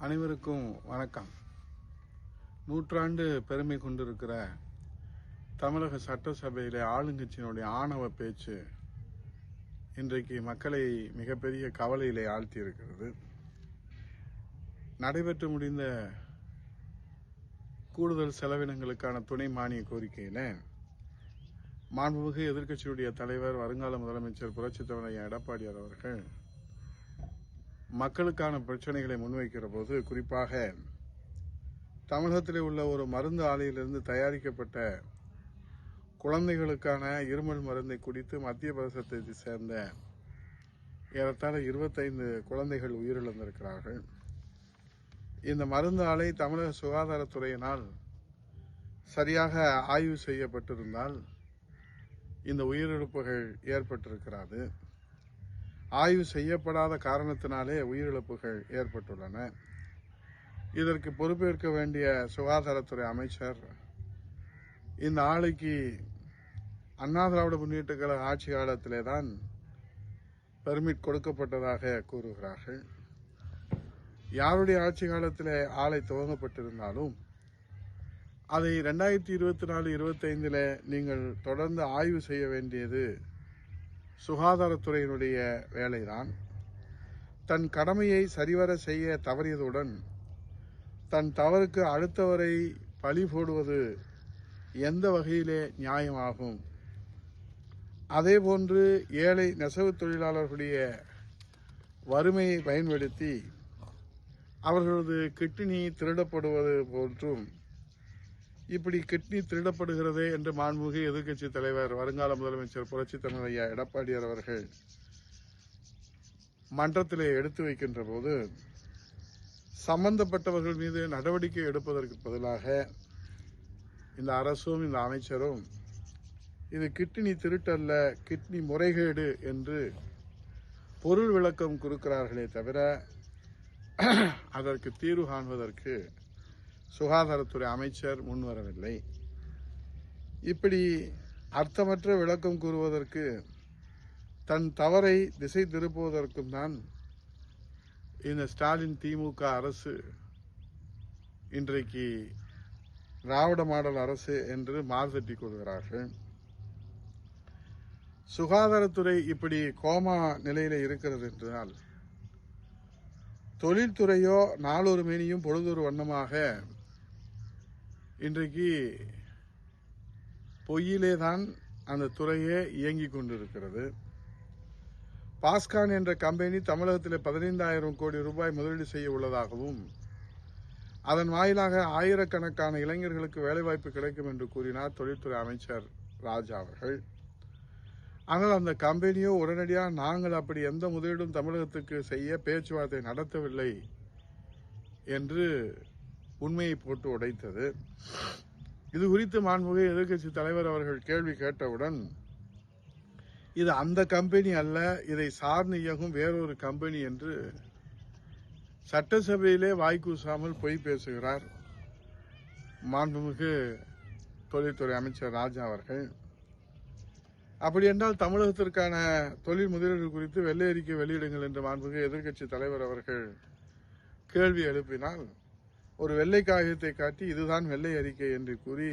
அனைவருக்கும் வணக்கம். நூற்றாண்டு பெருமை கொண்டிருக்கிற தமிழக சட்டசபையில் ஆளுங்கட்சியினுடைய ஆணவ பேச்சு இன்றைக்கு மக்களை மிகப்பெரிய கவலையிலே ஆழ்த்தி இருக்கிறது நடைபெற்று முடிந்த கூடுதல் செலவினங்களுக்கான துணை மானிய கோரிக்கையில மாண்புமிகு எதிர்க்கட்சியுடைய தலைவர் வருங்கால முதலமைச்சர் புரட்சித் தலைவர் எடப்பாடியார் அவர்கள் மக்களுக்கான பிரச்சனைகளை முன்வைக்கிற போது குறிப்பாக தமிழகத்தில் உள்ள ஒரு மருந்து ஆலையிலிருந்து தயாரிக்கப்பட்ட குழந்தைகளுக்கான இருமல் மருந்தை குடித்து மத்திய பிரதேசத்தை சேர்ந்த ஏறத்தாழ இருபத்தைந்து குழந்தைகள் உயிரிழந்திருக்கிறார்கள். இந்த மருந்து ஆலை தமிழக சுகாதாரத்துறையினால் சரியாக ஆய்வு செய்யப்பட்டிருந்தால் இந்த உயிரிழப்புகள் ஏற்பட்டிருக்கிறது. ஆய்வு செய்யப்படாத காரணத்தினாலே உயிரிழப்புகள் ஏற்பட்டுள்ளன. இதற்கு பொறுப்பேற்க வேண்டிய சுகாதாரத்துறை அமைச்சர் இந்த ஆலைக்கு அண்ணா திராவிட முன்னேற்ற கழக ஆட்சி காலத்திலே தான் பெர்மிட் கொடுக்கப்பட்டதாக கூறுகிறார்கள். யாருடைய ஆட்சி காலத்திலே ஆலை துவங்கப்பட்டிருந்தாலும் அதை ரெண்டாயிரத்தி இருபத்தி நாலு இருபத்தைந்தில் நீங்கள் தொடர்ந்து ஆய்வு செய்ய வேண்டியது சுகாதாரத்துறையினுடைய வேலைதான். தன் கடமையை சரிவர செய்ய தவறியதுடன் தன் தவறுக்கு அடுத்தவரை பழி போடுவது எந்த வகையிலே நியாயமாகும்? அதேபோன்று ஏழை நெசவு தொழிலாளர்களுடைய வறுமையை பயன்படுத்தி அவர்களது கிட்னி திருடப்படுவது போன்றும் இப்படி கிட்னி திருடப்படுகிறதே என்று மாண்புமிகு எதிர்க்கட்சி தலைவர் வருங்கால முதலமைச்சர் புரட்சி தலைவர் ஐயா எடப்பாடியார் அவர்கள் மன்றத்திலே எடுத்து வைக்கின்ற போது சம்பந்தப்பட்டவர்கள் மீது நடவடிக்கை எடுப்பதற்கு பதிலாக இந்த அரசும் இந்த அமைச்சரும் இது கிட்னி திருட்டல்ல கிட்னி முறைகேடு என்று பொருள் விளக்கம் கொடுக்கிறார்களே தவிர அதற்கு தீர்வு காண்பதற்கு சுகாதாரத்துறை அமைச்சர் முன்வரவில்லை. இப்படி அர்த்தமற்ற விளக்கம் கூறுவதற்கு தன் தவறை திசை திருப்புவதற்கும் தான் இந்த ஸ்டாலின் திமுக அரசு இன்றைக்கு திராவிட மாடல் அரசு என்று மார்தட்டி கொள்கிறார்கள். சுகாதாரத்துறை இப்படி கோமா நிலையில் இருக்கிறது என்றால் தொழில்துறையோ நாளொரு மேனியும் பொழுதொரு வண்ணமாக இன்றைக்கு பொய்யிலே தான் அந்த துறையே இயங்கிக் கொண்டிருக்கிறது. பாஸ்கான் என்ற கம்பெனி தமிழகத்தில் பதினைந்தாயிரம் கோடி ரூபாய் முதலீடு செய்ய உள்ளதாகவும் அதன் வாயிலாக ஆயிரக்கணக்கான இளைஞர்களுக்கு வேலைவாய்ப்பு கிடைக்கும் என்று கூறினார் தொழில்துறை அமைச்சர் ராஜா அவர்கள். ஆனால் அந்த கம்பெனியோ உடனடியாக நாங்கள் அப்படி எந்த முதலீடும் தமிழகத்துக்கு செய்ய பேச்சுவார்த்தை நடத்தவில்லை என்று உண்மையை போட்டு உடைத்தது. இது குறித்து மாண்புகை எதிர்க்கட்சி தலைவர் அவர்கள் கேள்வி கேட்டவுடன் இது அந்த கம்பெனி அல்ல இதை சார்ந்து இயங்கும் வேறொரு கம்பெனி என்று சட்டசபையிலே வாய்க்கூசாமல் பொய் பேசுகிறார் மாண்புமிகு தொழில்துறை அமைச்சர் ராஜா அவர்கள். அப்படி என்றால் தமிழகத்திற்கான தொழில் முதலீடு குறித்து வெள்ளை அறிக்கை வெளியிடுங்கள் என்று மாண்புமிகு எதிர்க்கட்சி தலைவர் அவர்கள் கேள்வி எழுப்பினால் ஒரு வெள்ளை காகிதத்தை காட்டி இதுதான் வெள்ளை அறிக்கை என்று கூறி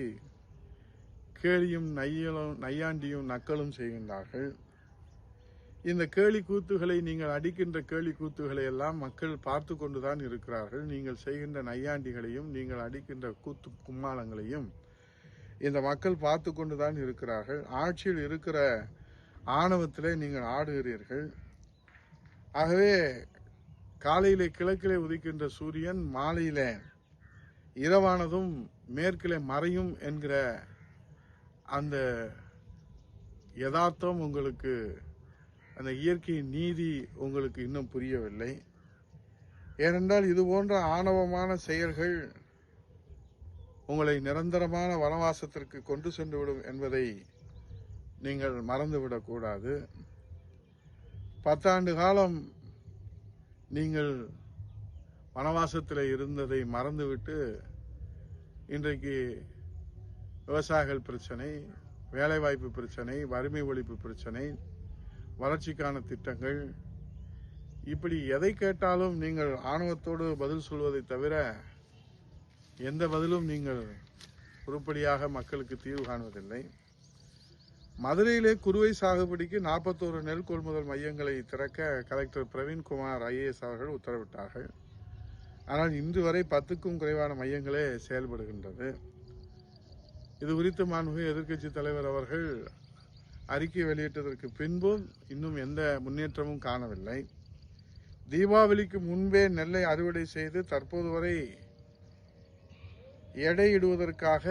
கேலியும் நையலும் நையாண்டியும் நக்கலும் செய்கின்றார்கள். இந்த கேலி கூத்துகளை நீங்கள் அடிக்கின்ற கேலி கூத்துகளை எல்லாம் மக்கள் பார்த்து கொண்டுதான் இருக்கிறார்கள். நீங்கள் செய்கின்ற நையாண்டிகளையும் நீங்கள் அடிக்கின்ற கூத்து கும்மாளங்களையும் இந்த மக்கள் பார்த்து கொண்டுதான் இருக்கிறார்கள். ஆட்சியில் இருக்கிற ஆணவத்திலே நீங்கள் ஆடுகிறீர்கள். ஆகவே காலையிலே கிழக்கிலே உதிக்கின்ற சூரியன் மாலையிலே இரவானதும் மேற்கிலே மறையும் என்கிற அந்த யதார்த்தம் உங்களுக்கு அந்த இயற்கையின் நீதி உங்களுக்கு இன்னும் புரியவில்லை. ஏனென்றால் இது போன்ற ஆணவமான செயல்கள் உங்களை நிரந்தரமான வனவாசத்திற்கு கொண்டு சென்று விடும் என்பதை நீங்கள் மறந்துவிடக்கூடாது பத்தாண்டு காலம் நீங்கள் வனவாசத்தில் இருந்ததை மறந்துவிட்டு இன்றைக்கு விவசாயிகள் பிரச்சனை வேலைவாய்ப்பு பிரச்சனை வறுமை ஒழிப்பு பிரச்சனை வளர்ச்சிக்கான திட்டங்கள். இப்படி எதை கேட்டாலும் நீங்கள் ஆணவத்தோடு பதில் சொல்வதை தவிர எந்த பதிலும் நீங்கள் உருப்படியாக மக்களுக்கு தீர்வு காணுவதில்லை. மதுரையிலே குறுவை சாகுபடிக்கு நாற்பத்தோரு நெல் கொள்முதல் மையங்களை திறக்க கலெக்டர் பிரவீன்குமார் ஐஏஎஸ் அவர்கள் உத்தரவிட்டார்கள். ஆனால் இன்று வரை பத்துக்கும் குறைவான மையங்களே செயல்படுகின்றது. இது குறித்து மாண்புமிகு எதிர்க்கட்சி தலைவர் அவர்கள் அறிக்கை வெளியிட்டதற்கு பின்பும் இன்னும் எந்த முன்னேற்றமும் காணவில்லை. தீபாவளிக்கு முன்பே நெல்லை அறுவடை செய்து தற்போது வரை எடையிடுவதற்காக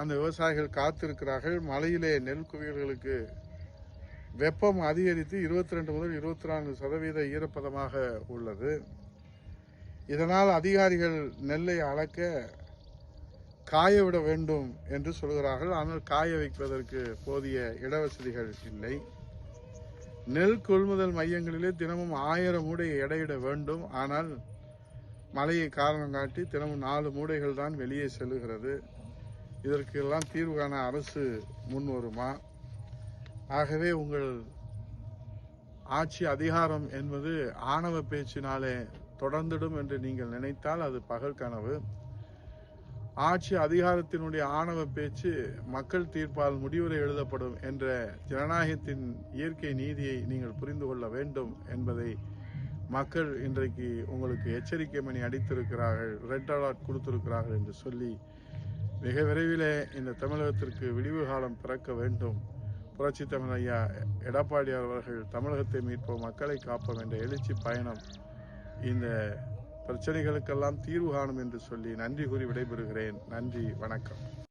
அந்த விவசாயிகள் காத்திருக்கிறார்கள். மழையிலே நெல் குவியல்களுக்கு வெப்பம் அதிகரித்து இருபத்தி ரெண்டு முதல் இருபத்தி நான்கு சதவீத ஈரப்பதமாக உள்ளது. இதனால் அதிகாரிகள் நெல்லை அளக்க காய விட வேண்டும் என்று சொல்கிறார்கள். ஆனால் காய வைப்பதற்கு போதிய இடவசதிகள் இல்லை. நெல் கொள்முதல் மையங்களிலே தினமும் ஆயிரம் மூடை எடையிட வேண்டும். ஆனால் மழையை காரணம் காட்டி தினமும் நாலு மூடைகள் தான் வெளியே செல்லுகிறது. இதற்கெல்லாம் தீர்வு காண அரசு முன் வருமா ஆகவே உங்கள் ஆட்சி அதிகாரம் என்பது ஆணவ பேச்சினாலே தொடர்ந்திடும் என்று நீங்கள் நினைத்தால் அது பகல் கனவு. ஆட்சி அதிகாரத்தினுடைய ஆணவ பேச்சு மக்கள் தீர்ப்பால் முடிவுரை எழுதப்படும் என்ற ஜனநாயகத்தின் இயற்கை நீதியை நீங்கள் புரிந்து கொள்ள வேண்டும் என்பதை மக்கள் இன்றைக்கு உங்களுக்கு எச்சரிக்கை மணி அடித்திருக்கிறார்கள் ரெட் அலர்ட் கொடுத்திருக்கிறார்கள் என்று சொல்லி மிக விரைவிலே இந்த தமிழகத்திற்கு விடிவு காலம் பிறக்க வேண்டும். புரட்சி தமிழ் ஐயா எடப்பாடி அவர்கள் தமிழகத்தை மீட்போம் மக்களை காப்போம் என்ற எழுச்சி பயணம் இந்த பிரச்சனைகளுக்கெல்லாம் தீர்வு காணும் என்று சொல்லி நன்றி கூறி விடைபெறுகிறேன். நன்றி வணக்கம்.